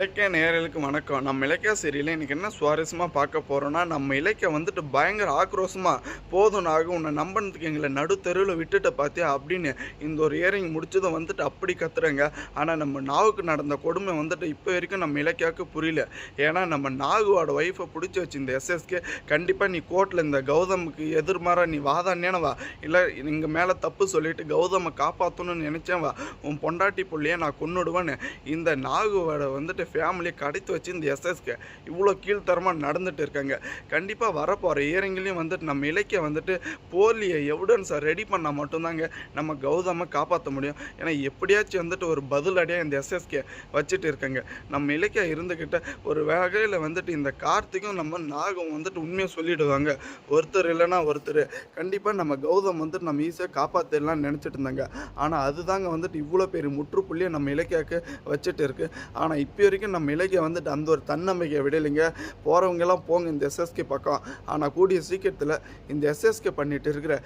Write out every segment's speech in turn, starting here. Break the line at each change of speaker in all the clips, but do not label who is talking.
இலக்கிய நேரலுக்கு வணக்கம். நம்ம இலக்கிய சீரியலில் இன்றைக்கி என்ன சுவாரஸ்யமாக பார்க்க போகிறோன்னா நம்ம இலக்கிய வந்துட்டு பயங்கர ஆக்ரோஷமாக போதும் நாகும் உன்னை நம்பினதுக்கு எங்களை நடுத்தருவில் விட்டுட்டு பார்த்தியா அப்படின்னு இந்த ஒரு இயரிங் முடிச்சதும் வந்துட்டு அப்படி கத்துறேங்க. ஆனால் நம்ம நாவுக்கு நடந்த கொடுமை வந்துட்டு இப்போ வரைக்கும் நம்ம இலக்கியாவுக்கு புரியல. ஏன்னா நம்ம நாகுவோட ஒய்ஃபை பிடிச்சி வச்சு இந்த எஸ்எஸ்கே கண்டிப்பாக நீ கோர்ட்டில் இந்த கௌதமுக்கு எதிர்மாராக நீ வாதானேனவா இல்லை இங்கே மேலே தப்பு சொல்லிட்டு கௌதமை காப்பாற்றணும்னு நினச்சேன் வா. உன் பொண்டாட்டி புள்ளையே நான் கொன்னுடுவேன்னு இந்த நாகுவோட வந்துட்டு ஃபேமிலியை கடத்தி வச்சு இந்த எஸ்எஸ்கே இவ்வளோ கீழ்த்தரமாக நடந்துட்டு இருக்காங்க. கண்டிப்பாக வரப்போகிற இயரிங்லேயும் வந்துட்டு நம்ம இலக்கிய வந்துட்டு போலியை எவிடன்ஸை ரெடி பண்ணால் மட்டும்தாங்க நம்ம கௌதமை காப்பாற்ற முடியும். ஏன்னா எப்படியாச்சும் வந்துட்டு ஒரு பதிலடியாக இந்த எஸ்எஸ்கே வச்சுட்டு இருக்காங்க. நம்ம இலக்கிய இருந்துக்கிட்ட ஒரு வகையில் வந்துட்டு இந்த கார்த்திக்கும் நம்ம நாகம் வந்துட்டு உண்மையாக சொல்லிடுவாங்க. ஒருத்தர் இல்லைன்னா ஒருத்தர். கண்டிப்பாக நம்ம கௌதம் வந்துட்டு நம்ம ஈஸியாக காப்பாற்றிடலாம்னு நினச்சிட்டு இருந்தாங்க. ஆனால் அதுதாங்க வந்துட்டு இவ்வளோ பெரிய முற்றுப்புள்ளியை நம்ம இலக்கியாவுக்கு வச்சுட்டு இருக்குது ஆனால் இப்போ வரைக்கும் நம்ம இலக்கியம் வந்துட்டு அந்த ஒரு தன்னம்பிக்கையை விடலைங்க. போகிறவங்கெல்லாம் போங்க இந்த எஸ்எஸ்கே பக்கம். ஆனால் கூடிய சீக்கிரத்தில் இந்த எஸ்எஸ்கே பண்ணிட்டு இருக்கிற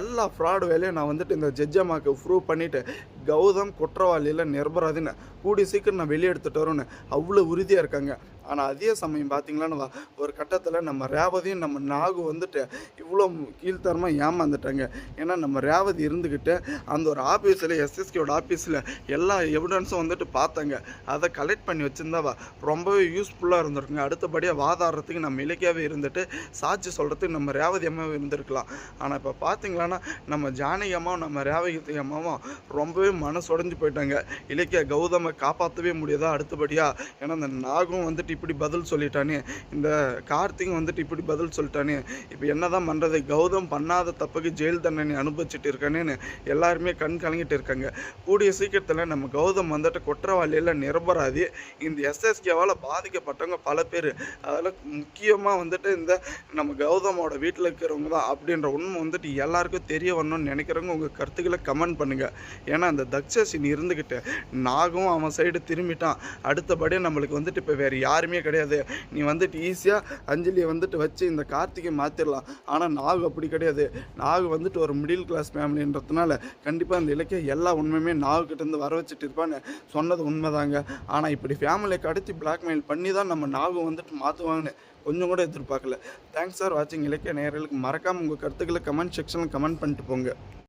எல்லா ஃப்ராடு வேலையும் நான் வந்துட்டு இந்த ஜட்ஜமாக்கு ப்ரூவ் பண்ணிவிட்டு கௌதம் குற்றவாளியில் நிரபராதுன்னு கூடிய சீக்கிரம் நான் வெளியே வரோன்னு வரும்னு அவ்வளோ உறுதியாக இருக்காங்க. ஆனால் அதே சமயம் பார்த்தீங்களான்னு ஒரு கட்டத்தில் நம்ம ரேவதியும் நம்ம நாகு வந்துட்டு இவ்வளோ கீழ்த்தரமாக ஏமாந்துட்டாங்க. ஏன்னா நம்ம ரேவதி இருந்துக்கிட்டு அந்த ஒரு ஆஃபீஸில் எஸ்எஸ்கேயோட ஆஃபீஸில் எல்லா எவிடன்ஸும் வந்துட்டு பார்த்தாங்க. அதை கலெக்ட் பண்ணி வச்சுருந்தாவா? ரொம்பவே யூஸ்ஃபுல்லாக இருந்திருக்குங்க. அடுத்தபடியாக வாதாடுறதுக்கு நம்ம இலக்கியாவே இருந்துட்டு சாட்சி சொல்கிறதுக்கு நம்ம ரேவதி அம்மாவும் இருந்திருக்கலாம். ஆனால் இப்போ பார்த்தீங்களான்னா நம்ம ஜானகி அம்மாவும் நம்ம ரேவதி அம்மாவும் ரொம்பவே மனசுடைஞ்சு போயிட்டாங்க. இலக்கிய கௌதமை காப்பாற்றவே முடியாதா? அடுத்தபடியாக ஏன்னா அந்த நாகும் வந்துட்டு இப்படி பதில் சொல்லிட்டானே. இந்த கார்த்திகும் வந்துட்டு இப்படி பதில் சொல்லிட்டானே. இப்போ என்னதான் பண்ணுறது கௌதம் பண்ணாத தப்புக்கு ஜெயில் தண்டனை அனுபவிச்சுட்டு இருக்கானேன்னு எல்லாருமே கண் கலங்கிட்டு இருக்காங்க. கூடிய சீக்கிரத்தில் நம்ம கௌதம் வந்துட்டு குற்றவாளியில் நிரபராதி. இந்த எஸ்எஸ்கேவால் பாதிக்கப்பட்டவங்க பல பேர். அதில் முக்கியமாக வந்துட்டு இந்த நம்ம கௌதமோட வீட்டில் இருக்கிறவங்க தான் அப்படின்ற உண்மை வந்துட்டு எல்லாருக்கும் தெரிய வரணும்னு நினைக்கிறவங்க உங்கள் கருத்துக்களை கமெண்ட் பண்ணுங்கள் ஏன்னா அந்த தக்ஷசின் இருந்துக்கிட்டு நாகும் அவன் சைடு திரும்பிட்டான். அடுத்தபடியாக நம்மளுக்கு வந்துட்டு இப்போ வேறு யாருமே கிடையாது. நீ வந்துட்டு ஈஸியாக அஞ்சலியை வந்துட்டு வச்சு இந்த கார்த்திகை மாற்றிடலாம் ஆனால் நாகு அப்படி கிடையாது. நாகு வந்துட்டு ஒரு மிடில் கிளாஸ் ஃபேமிலின்றதுனால கண்டிப்பாக அந்த இலக்கிய எல்லா உண்மையுமே நாகுக்கிட்டேருந்து வர வச்சுட்டு இருப்பான்னு சொன்னது உண்மைதாங்க. ஆனால் இப்படி ஃபேமிலியை கடத்தி பிளாக்மெயில் பண்ணி தான் நம்ம நாகு வந்துட்டு மாற்றுவாங்கன்னு கொஞ்சம் கூட எதிர்பார்க்கல. தேங்க்ஸ் ஃபார் வாட்சிங் இலக்கிய நேயர்களுக்கு மறக்காமல் உங்கள் கருத்துக்களை கமெண்ட் செக்ஷனில் கமெண்ட் பண்ணிட்டு போங்க.